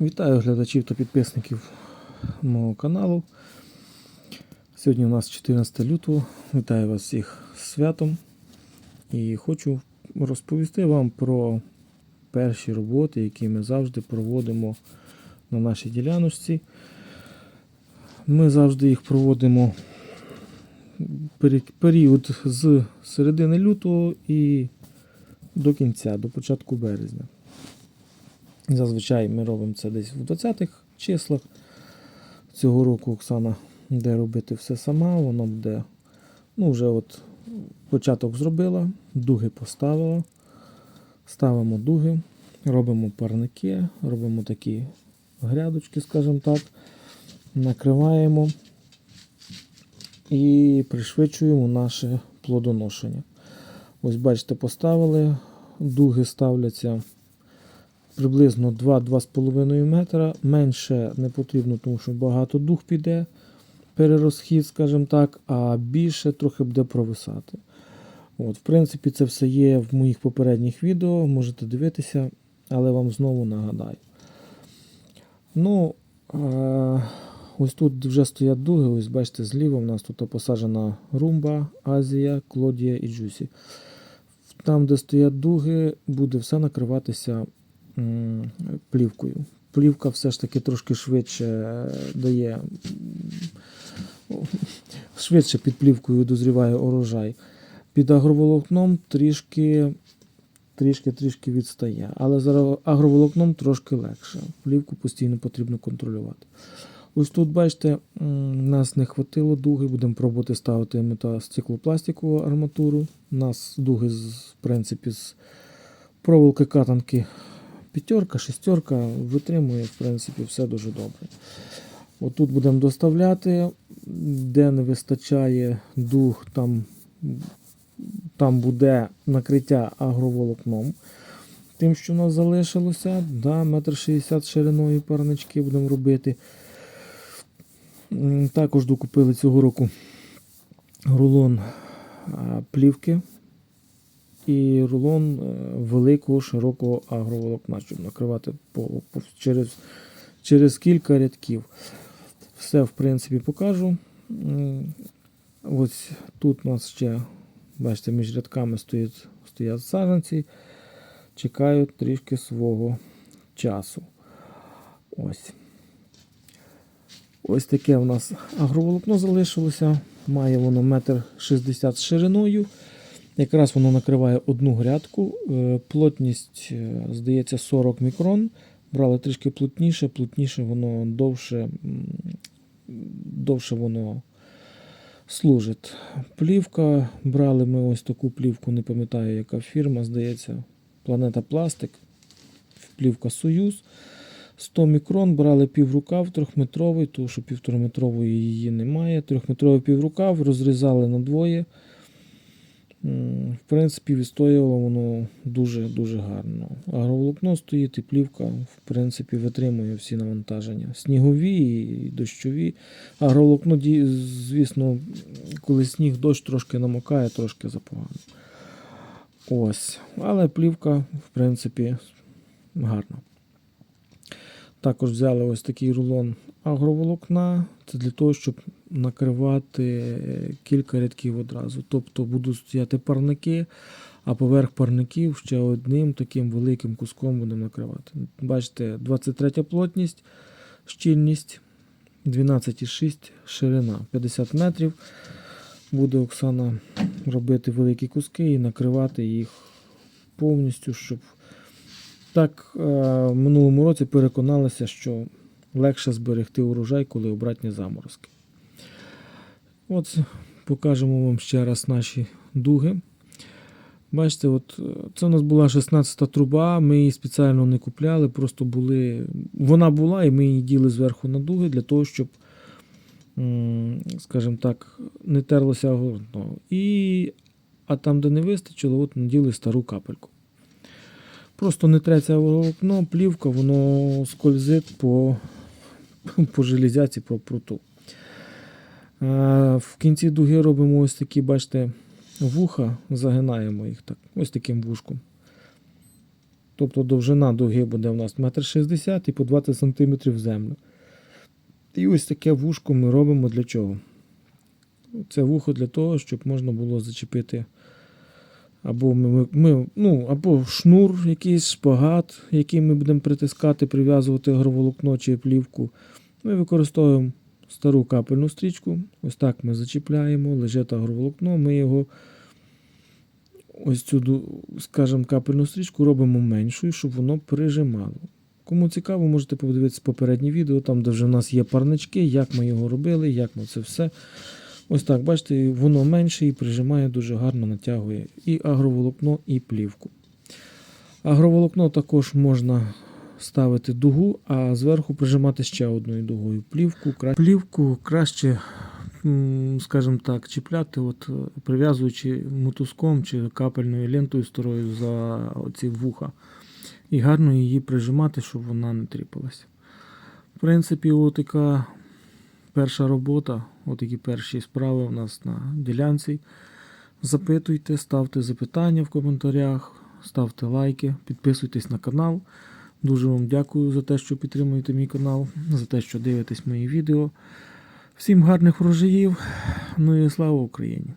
Вітаю глядачів та підписників мого каналу. Сьогодні у нас 14 лютого. Вітаю вас всіх з святом. І хочу розповісти вам про перші роботи, які ми завжди проводимо на нашій діляночці. Ми завжди їх проводимо період з середини лютого і до кінця, до початку березня. Зазвичай ми робимо це десь в 20-х числах. Цього року Оксана буде робити все сама, воно буде, ну, вже от початок зробила, дуги поставила, ставимо дуги, робимо парники, робимо такі грядочки, скажімо так, накриваємо і пришвидшуємо наше плодоношення. Ось бачите, поставили, дуги ставляться приблизно 2-2,5 метра. Менше не потрібно, тому що багато дух піде, перерозхід, скажімо так, а більше трохи буде провисати. От, в принципі, це все є в моїх попередніх відео, можете дивитися, але вам знову нагадаю. Ну, е- ось тут вже стоять дуги, ось бачите, зліва у нас тут посаджена румба, Азія, Клодія і Джусі. Там, де стоять дуги, буде все накриватися плівкою. Плівка все ж таки трошки швидше е, дає, швидше під плівкою дозріває урожай. Під агроволокном трішки, трішки, трішки відстає. Але з агроволокном трошки легше. Плівку постійно потрібно контролювати. Ось тут, бачите, нас не хватило дуги, будемо пробувати ставити метастеклопластикову арматуру. У нас дуги, в принципі, з проволоки катанки п'ятерка, шестерка витримує, в принципі, все дуже добре. Отут будемо доставляти, де не вистачає дух, там, там буде накриття агроволокном. Тим, що у нас залишилося, да, метр шістдесят шириною парнички будемо робити. Також докупили цього року рулон плівки і рулон е, великого широкого агроволокна, щоб накривати через, через кілька рядків. Все, в принципі, покажу. Ось тут у нас ще, бачите, між рядками стоять, стоять саджанці, чекають трішки свого часу. Ось. Ось таке у нас агроволокно залишилося. Має воно метр шістдесят шириною. Якраз воно накриває одну грядку. Е, Плотність, е, здається, 40 мікрон. Брали трішки плотніше, плотніше воно довше, довше воно служить. Плівка. Брали ми ось таку плівку, не пам'ятаю, яка фірма, здається, Планета Пластик. Плівка Союз. 100 мікрон, брали піврукав трьохметровий, тому що півтораметрової її немає. Трьохметровий піврукав, розрізали на двоє. В принципі, відстоювало воно дуже-дуже гарно. Агроволокно стоїть і плівка, в принципі, витримує всі навантаження. Снігові і дощові. Агроволокно, звісно, коли сніг, дощ трошки намокає, трошки запогано. Ось. Але плівка, в принципі, гарна. Також взяли ось такий рулон агроволокна. Це для того, щоб накривати е, кілька рядків одразу. Тобто будуть стояти парники, а поверх парників ще одним таким великим куском будемо накривати. Бачите, 23 плотність, щільність, 12,6 ширина, 50 метрів. Буде Оксана робити великі куски і накривати їх повністю, щоб так, е, в минулому році переконалися, що легше зберегти урожай, коли обратні заморозки. От покажемо вам ще раз наші дуги. Бачите, от е, це у нас була 16 труба, ми її спеціально не купляли, просто були. Вона була, і ми її діли зверху на дуги для того, щоб, скажімо так, не терлося горно. І, а там, де не вистачило, от наділи стару капельку. Просто не треться волокно, плівка, воно скользить по, по железяці, по пруту. А, в кінці дуги робимо ось такі, бачите, вуха, загинаємо їх так, ось таким вушком. Тобто довжина дуги буде у нас 1,60 м і по 20 см в землю. І ось таке вушко ми робимо для чого? Це вухо для того, щоб можна було зачепити або, ми, ми- ну, або шнур, якийсь шпагат, який ми будемо притискати, прив'язувати агроволокно чи плівку. Ми використовуємо стару капельну стрічку. Ось так ми зачіпляємо, лежить агроволокно, ми його ось цю, скажімо, капельну стрічку робимо меншою, щоб воно прижимало. Кому цікаво, можете подивитися попереднє відео, там, де вже в нас є парнички, як ми його робили, як ми це все. Ось так, бачите, воно менше і прижимає дуже гарно натягує і агроволокно, і плівку. Агроволокно також можна ставити дугу, а зверху прижимати ще одною дугою. Плівку, кра... плівку краще, скажімо так, чіпляти, от, е, прив'язуючи мотузком чи капельною лентою старою за оці вуха. І гарно її прижимати, щоб вона не тріпалася. В принципі, така перша робота, от такі перші справи у нас на ділянці. Запитуйте, ставте запитання в коментарях, ставте лайки, підписуйтесь на канал. Дуже вам дякую за те, що підтримуєте мій канал, за те, що дивитесь мої відео. Всім гарних врожаїв. Ну і слава Україні!